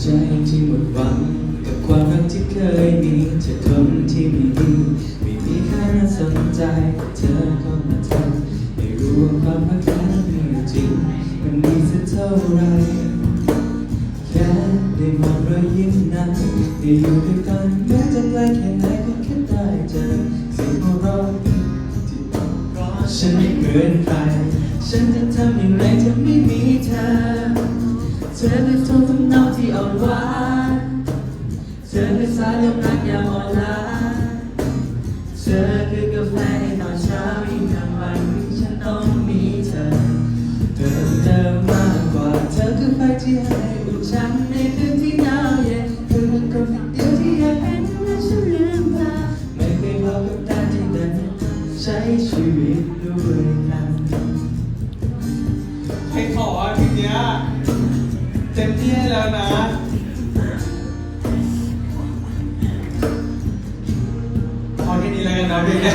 ใจที่หมดหวัง กับความรักที่เคยมีจะอคนที่ไม่ดีไม่มีค่าสนใจ เธอก็มาทำไม่รู้ว่าความรักนั้นมีจริง มันมีสักเท่าไรแค่ได้มองรอยยิ้มนั้นได้อยู่ด้วยกันแม้จะไกลแค่ไหนก็แค่ได้เจอสิ่งหัวเราที่เพรอฉันไม่เหมือนใครฉันจะทำอย่างไรถ้าไม่มีเธอ ธอคือโทนทำนองที่อ่อนหวานเธอคือสายลมรักยามอ่อนล้าเธอคือกาแฟในตอนเช้ายิ่งทั้งวันที่ฉันต้องมีเธอ เธอเดิมมากกว่า เธอคือไฟที่ให้อุ่นฉันในคืนที่หนาวเย็นเธอคือคนเดียวที่อยากเห็นและฉันลืมตาไม่เคยพอกับการที่เดินใช้ชีวิตด้วยกันใครขออะทีเนี้ย เต็มที่ให้แล้วนะพอแค่นี้แล้วกันนะเพลงเนี้ย